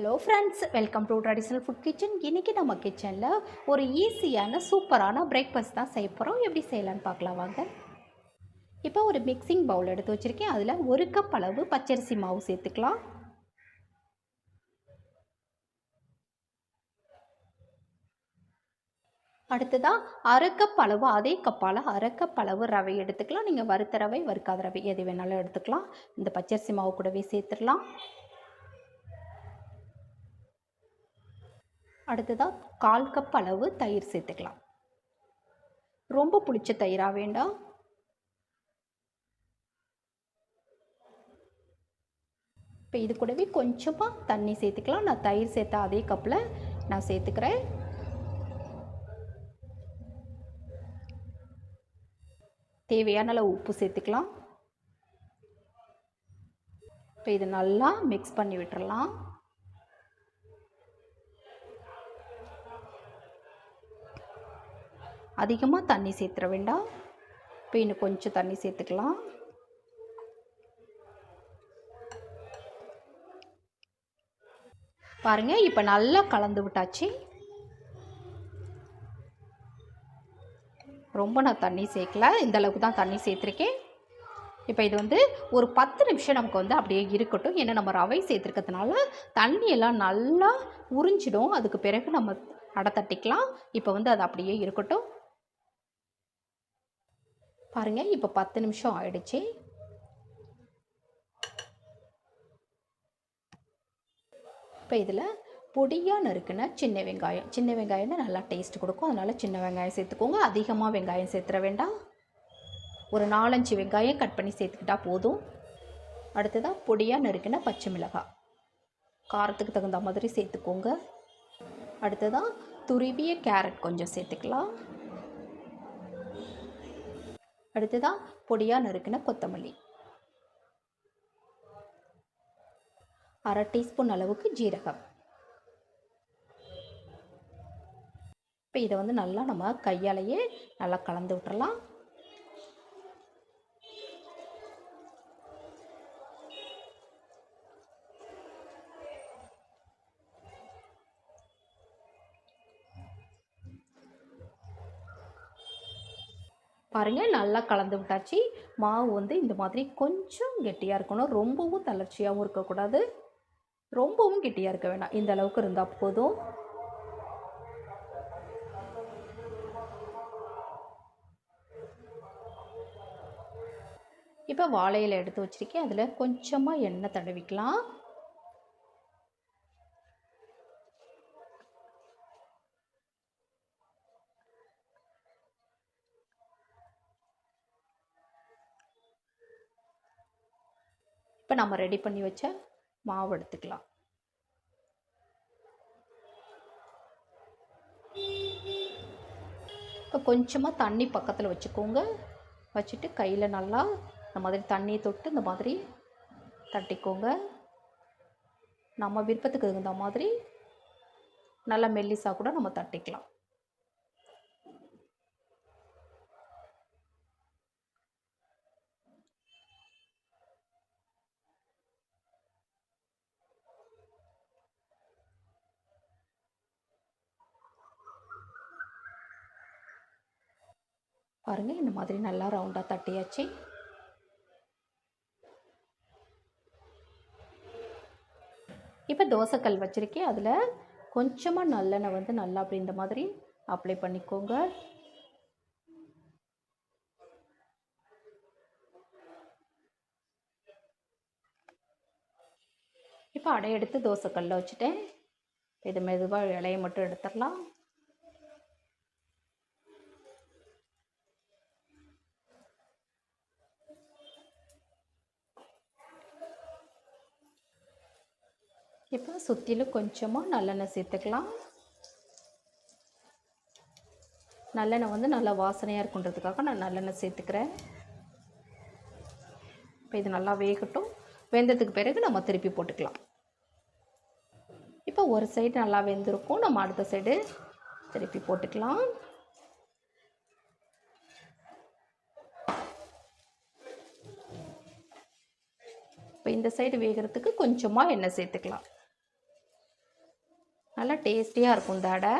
Hello friends welcome to traditional food kitchen இன்றைக்கி நம்ம கிச்சனில் ஒரு ஈஸியான சூப்பரான பிரேக்ஃபாஸ்ட் தான் செய்ய போகிறோம் எப்படி செய்யலான்னு பார்க்கலாம் வாங்க. இப்போ ஒரு மிக்சிங் பவுல் எடுத்து வச்சுருக்கேன். அதில் ஒரு கப் அளவு பச்சரிசி மாவு சேர்த்துக்கலாம். அடுத்ததாக அரை கப் அளவு அதே கப்பால் அரை கப் அளவு ரவை எடுத்துக்கலாம். நீங்கள் வறுத்த ரவை வறுக்காத ரவை எது வேணாலும் எடுத்துக்கலாம். இந்த பச்சரிசி மாவு கூடவே சேர்த்துடலாம். அடுத்ததாக கால் கப் அளவு தயிர் சேர்த்துக்கலாம். ரொம்ப புளிச்ச தயிராக வேண்டாம் இப்போ இது கூடவே கொஞ்சமாக தண்ணி சேர்த்துக்கலாம். நான் தயிர் சேர்த்த அதே கப்பில் நான் சேர்த்துக்கிறேன். தேவையான அளவு உப்பு சேர்த்துக்கலாம். இப்போ இது நல்லா மிக்ஸ் பண்ணி விட்டுறலாம். அதிகமாக தண்ணி சேர்த்துற வேண்டாம். இப்போ இன்னும் கொஞ்சம் தண்ணி சேர்த்துக்கலாம் பாருங்கள் இப்போ நல்லா கலந்து விட்டாச்சு. ரொம்ப நான் தண்ணி சேர்க்கல இந்த அளவுக்கு தான் தண்ணி சேர்த்துருக்கேன் இப்போ இது வந்து ஒரு பத்து நிமிஷம் நமக்கு வந்து அப்படியே இருக்கட்டும். ஏன்னா நம்ம ரவை சேர்த்துருக்கிறதுனால தண்ணியெல்லாம் நல்லா உறிஞ்சிடும். அதுக்கு பிறகு நம்ம அடை தட்டிக்கலாம். இப்போ வந்து அது அப்படியே இருக்கட்டும். பாருங்கள் இப்போ பத்து நிமிஷம் ஆயிடுச்சு. இப்போ இதில் பொடியாக நறுக்குன சின்ன வெங்காயம். சின்ன வெங்காயம் தான் நல்லா டேஸ்ட் கொடுக்கும். அதனால் சின்ன வெங்காயம் சேர்த்துக்கோங்க. அதிகமாக வெங்காயம் சேர்த்துற வேண்டாம். ஒரு நாலஞ்சு வெங்காயம் கட் பண்ணி சேர்த்துக்கிட்டா போதும். அடுத்ததாக பொடியாக நறுக்கின பச்சை மிளகாய். காரத்துக்கு தகுந்த மாதிரி சேர்த்துக்கோங்க. அடுத்ததாக துருவிய கேரட் கொஞ்சம் சேர்த்துக்கலாம். அடுத்ததாக பொடியாக நறுக்கின கொத்தமல்லி. அரை டீஸ்பூன் அளவுக்கு ஜீரகம். இப்போ இதை வந்து நல்லா நம்ம கையாலேயே நல்லா கலந்து விட்டுறலாம். பாருங்கள் நல்லா கலந்து விட்டாச்சு. மாவு வந்து இந்த மாதிரி கொஞ்சம் கெட்டியாக இருக்கணும். ரொம்பவும் தளர்ச்சியாகவும் இருக்கக்கூடாது. ரொம்பவும் கெட்டியாக இருக்க வேணாம். இந்த அளவுக்கு இருந்தால் போதும். இப்போ வாழையில் எடுத்து வச்சுருக்கேன். அதில் கொஞ்சமாக எண்ணெய் தடவிக்கலாம். இப்போ நம்ம ரெடி பண்ணி வச்ச மாவு எடுத்துக்கலாம். இப்போ கொஞ்சமாக தண்ணி பக்கத்தில் வச்சுக்கோங்க. வச்சுட்டு கையில் நல்லா இந்த மாதிரி தண்ணி தொட்டு இந்த மாதிரி தட்டிக்கோங்க. நம்ம விருப்பத்துக்கு தகுந்த மாதிரி நல்லா மெல்லிசாக கூட நம்ம தட்டிக்கலாம். பாருங்கள் இந்த மாதிரி நல்லா ரவுண்டாக தட்டியாச்சு. இப்போ தோசைக்கல் வச்சுருக்கேன். அதில் கொஞ்சமாக நல்லெண்ணெய் வந்து நல்லா அப்படி இந்த மாதிரி அப்ளை பண்ணிக்கோங்க. இப்போ அடை எடுத்து தோசைக்கல்ல வச்சுட்டேன். இது மெதுவாக இலையை மட்டும் எடுத்துடலாம். இப்போ சுற்றிலும் கொஞ்சமாக நல்லெண்ணெய் சேர்த்துக்கலாம். நல்லெண்ணெய் வந்து நல்லா வாசனையாக இருக்குன்றதுக்காக நான் நல்லெண்ணெய் சேர்த்துக்கிறேன். இப்போ இது நல்லா வேகட்டும். வெந்ததுக்கு பிறகு நம்ம திருப்பி போட்டுக்கலாம். இப்போ ஒரு சைடு நல்லா வெந்திருக்கும். நம்ம அடுத்த சைடு திருப்பி போட்டுக்கலாம். இப்போ இந்த சைடு வேகிறதுக்கு கொஞ்சமாக எண்ணெய் சேர்த்துக்கலாம். நல்லா டேஸ்டியாக இருக்கும் இந்த அடை.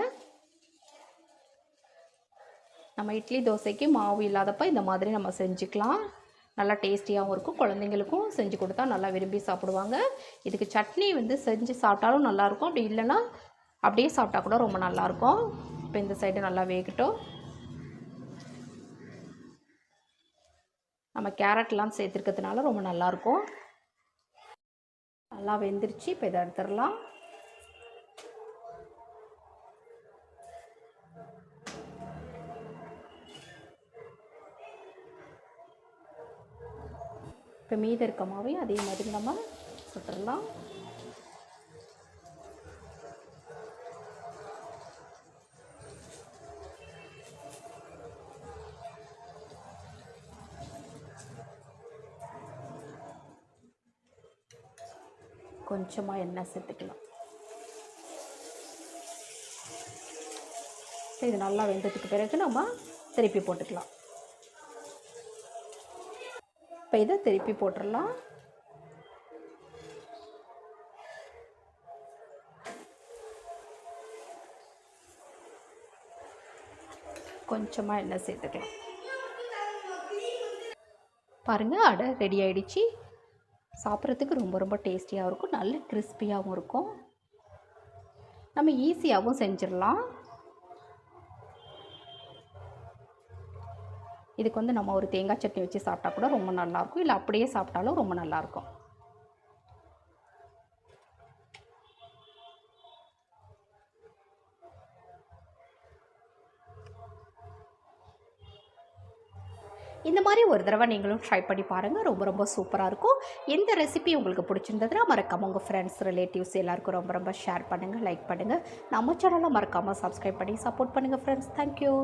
நம்ம இட்லி தோசைக்கு மாவு இல்லாதப்ப இந்த மாதிரி நம்ம செஞ்சுக்கலாம். நல்லா டேஸ்டியாகவும் இருக்கும். குழந்தைங்களுக்கும் செஞ்சு கொடுத்தா நல்லா விரும்பி சாப்பிடுவாங்க. இதுக்கு சட்னி வந்து செஞ்சு சாப்பிட்டாலும் நல்லாயிருக்கும் அப்படி இல்லைன்னா அப்படியே சாப்பிட்டா கூட ரொம்ப நல்லாயிருக்கும் இப்போ இந்த சைடு நல்லா வேகட்டும். நம்ம கேரட்லாம் சேர்த்துருக்கிறதுனால ரொம்ப நல்லாயிருக்கும் நல்லா வெந்துருச்சு. இப்போ இதை எடுத்துடலாம். இப்போ மீதி இருக்க மாவையும் அதே மாதிரி நம்ம சுட்டுடலாம் கொஞ்சமாக எண்ணெய் சேர்த்துக்கலாம். இது நல்லா வெந்ததுக்கு பிறகு நம்ம திருப்பி போட்டுக்கலாம். இப்போ இதை திருப்பி போட்டுடலாம். கொஞ்சமாக எண்ணெய் சேர்த்துக்கலாம். பாருங்கள் அடை ரெடி ஆகிடுச்சி சாப்பிட்றதுக்கு ரொம்ப ரொம்ப டேஸ்டியாகவும் இருக்கும். நல்ல கிறிஸ்பியாகவும் இருக்கும். நம்ம ஈஸியாகவும் செஞ்சிடலாம். இதுக்கு வந்து நம்ம ஒரு தேங்காய் சட்னி வச்சு சாப்பிட்டா கூட ரொம்ப நல்லாயிருக்கும். இல்லை அப்படியே சாப்பிட்டாலும் ரொம்ப நல்லாயிருக்கும். இந்த மாதிரி ஒரு தடவை நீங்களும் ட்ரை பண்ணி பாருங்கள் ரொம்ப ரொம்ப சூப்பராக இருக்கும். இந்த ரெசிபி உங்களுக்கு பிடிச்சிருந்ததுன்னா மறக்காமல் உங்கள் ஃப்ரெண்ட்ஸ் ரிலேட்டிவ்ஸ் எல்லாருக்கும் ரொம்ப ரொம்ப ஷேர் பண்ணுங்கள் லைக் பண்ணுங்கள் நம்ம சேனலை மறக்காமல் சப்ஸ்கிரைப் பண்ணி சப்போர்ட் பண்ணுங்கள் ஃப்ரெண்ட்ஸ் தேங்க்யூ